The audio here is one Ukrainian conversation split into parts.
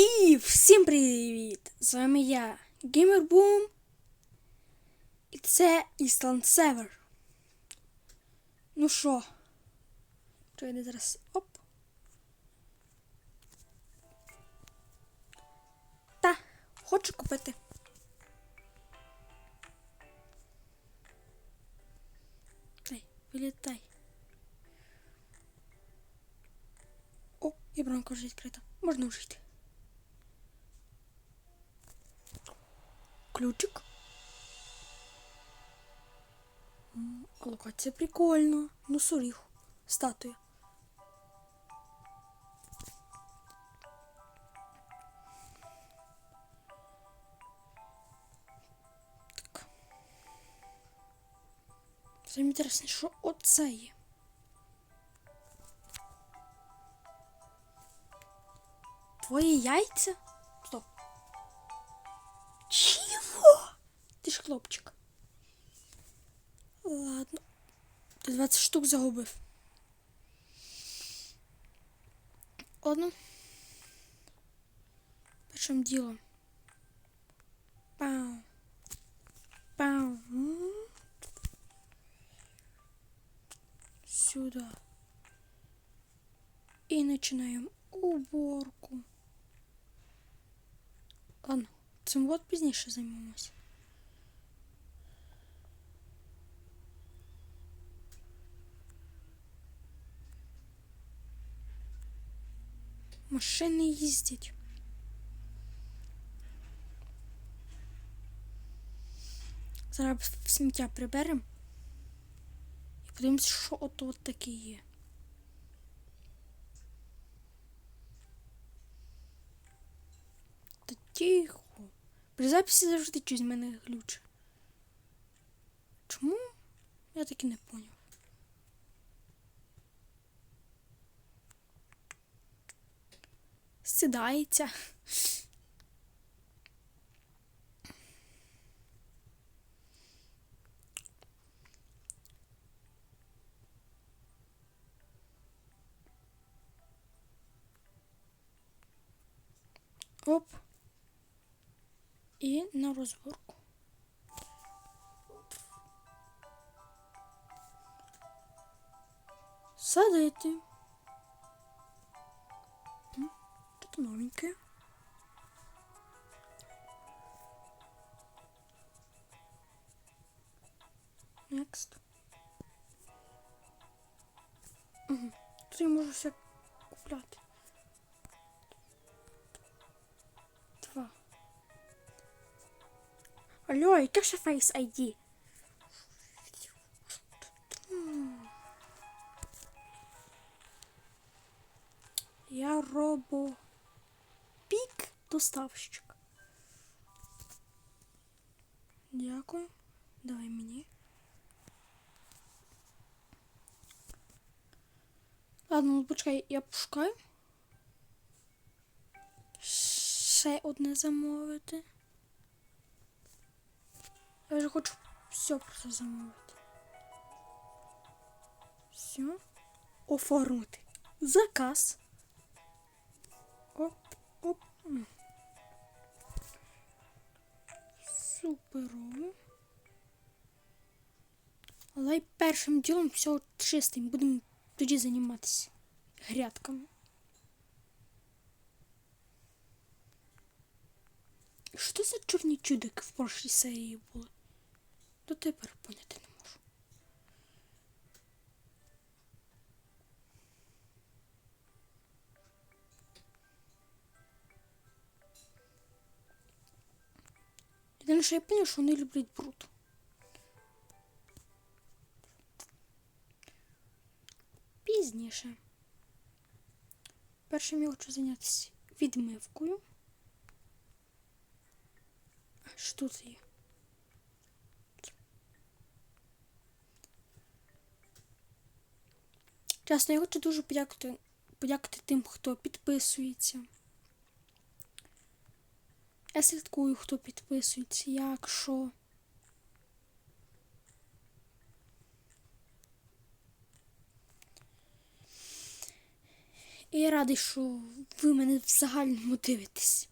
І всім привіт! З вами я, Геймербум. І це Island Sever. Ну що? Я зараз. Оп. Та, хочу купити. Дай, вилітай. О, і бронка вже відкрита. Можна вжити. Ключик. М, Локація прикольно. Ну, суріг. Статуя. Так. Саме інтересне, що оце є. Твої яйця? Стоп. Чего? Ти ж хлопчик. Ладно. Ти 20 штук загубив. Ладно. Першим ділом. Пау. Пау. М. Сюда. И начинаем уборку. Ладно, цим от пізніше займемось. Машини їздять. Зараз сміття приберемо. І подивимось, що от от таке є. Та тихо. При записі завжди щось мене глюче. Чому? Я таки не поняв. Сідається. Оп. І на розборку. Садити. Новеньке. Next. Угу. Тут я можу все купляти. Два. Алло, яке ще Face ID? Я робо доставщик. Дякую. Давай мені. Ладно, ну почекай, я пошукаю. Ще одне замовити. Я вже хочу все просто замовити. Все. Оформити. Заказ. першим ділом все чистим. Будемо тоді займатися грядками. Що за чорні чудики в прошлій серії були? До тепер поняти не можу. Єдине, що я поняв, що вони люблять бруд. Пізніше. Першим я хочу зайнятися відмивкою. Що тут є? Чесно, я хочу дуже подякувати, подякувати тим, хто підписується. Я слідкую, хто підписується, як, що. І я радий, що ви мене в загальному дивитесь.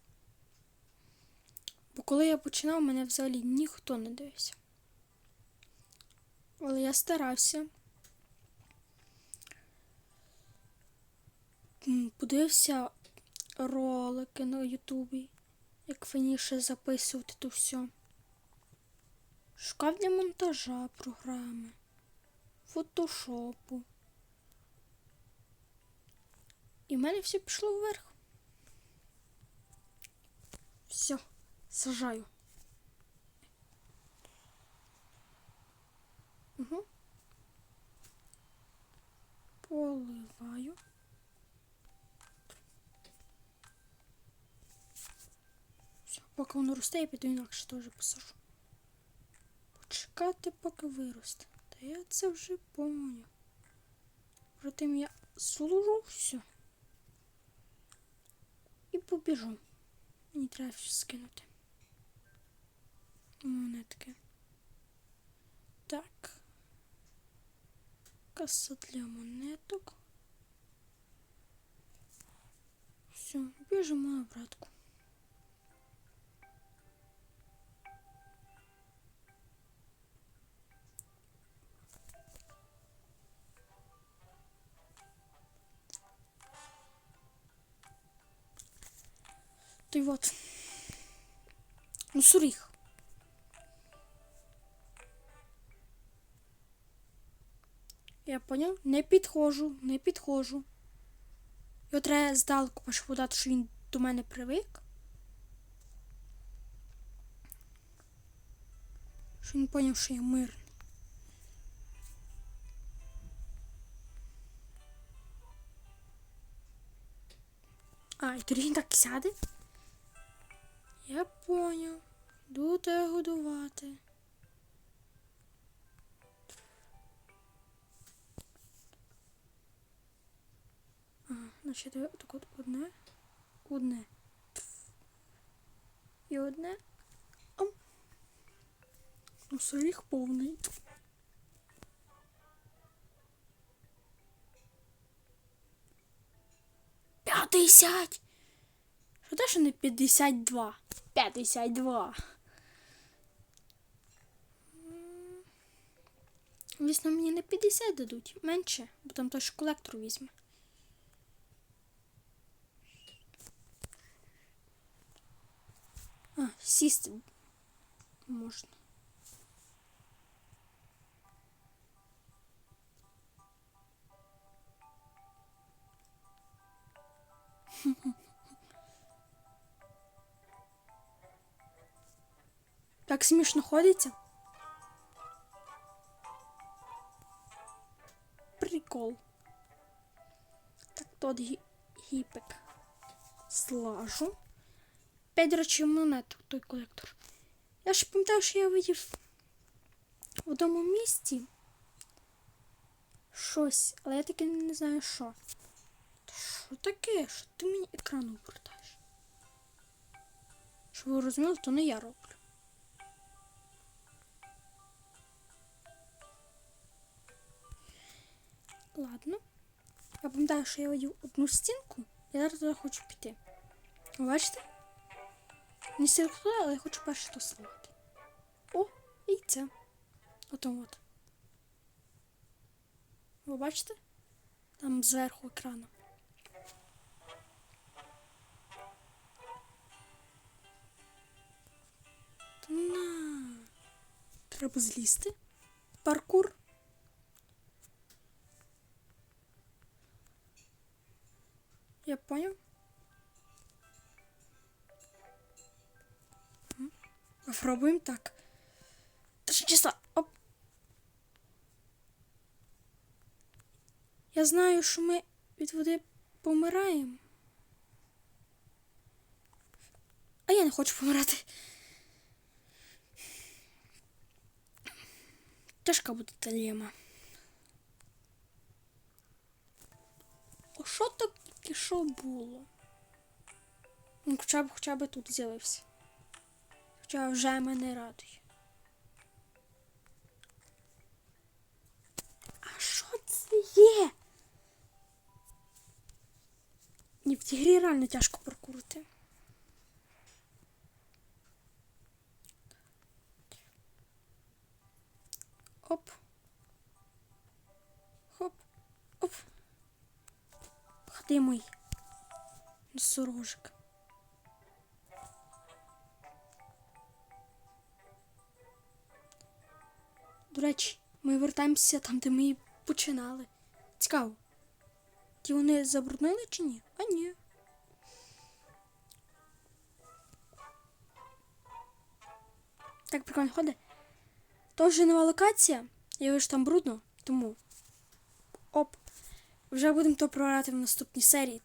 Бо коли я починав, мене взагалі ніхто не дивився. Але я старався. Подивився ролики на Ютубі, як файніше записувати то все. Шукав для монтажа програми, фотошопу. І в мене все пішло вверх. Все, сажаю. Угу. Поливаю. Все, поки воно росте, я піду інакше теж посажу. Почекати, поки виросте. Та я це вже поняв. Протим я служу все. І побіжу. Мені треба щось скинути. Монетки. Так. Каса для монеток. Все, біжимо на обратку. Ти вот. Ну, суріх. Я поняв? Не підходжу, не підходжу. Його треба здалеку пошкодати, що він до мене привик. Що він поняв, що я мирний. А, і тоді він так сяде. Я поняв. Йду тебе годувати. Ага, значить я так от одне, одне. І одне. Ам. Ну, соріх повний. П'ятдесят! Що те, що не 52? 52. М, Звісно, мені не 50 дадуть, менше, бо там той колектор візьме. А, сісти можна. Так смішно ходиться. Прикол. Так, тот гі- гіпик слажу. П'ять речей монет той колектор. Я ж пам'ятаю, що я видів в одному місці щось, але я таки не знаю що. Що таке? Що ти мені екран обертаєш? Щоб ви розуміли, то не я роблю. Ладно. Я пам'ятаю, що я видів одну стінку, я зараз туди хочу піти. Бачите? Не сильно туди, але я хочу перше то слухати. О, і це. Ото от. Ви бачите? Там зверху екрану. На. Треба злізти. Паркур. Я понял. Попробуем так. Даже числа. Оп. Я знаю, що ми від води помираємо. А я не хочу помирати. Тяжка буде дилема. О, що таке що було? Ну, хоча б хоча б тут з'явився. Хоча вже мене радує. А що це є? Ні, в цій грі реально тяжко паркурити. Оп. Ходи мой носорожик. До речі, ми вертаємося там, де ми і починали. Цікаво. Ті вони забруднили чи ні? А ні. Так прикольно ходить. То вже нова локація. Я вижу там брудно, тому. Оп. Вже будемо то програти в наступній серії.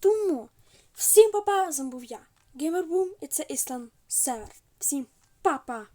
Тому всім па-па, був я. Геймербум і це Іслан Север. Всім па-па!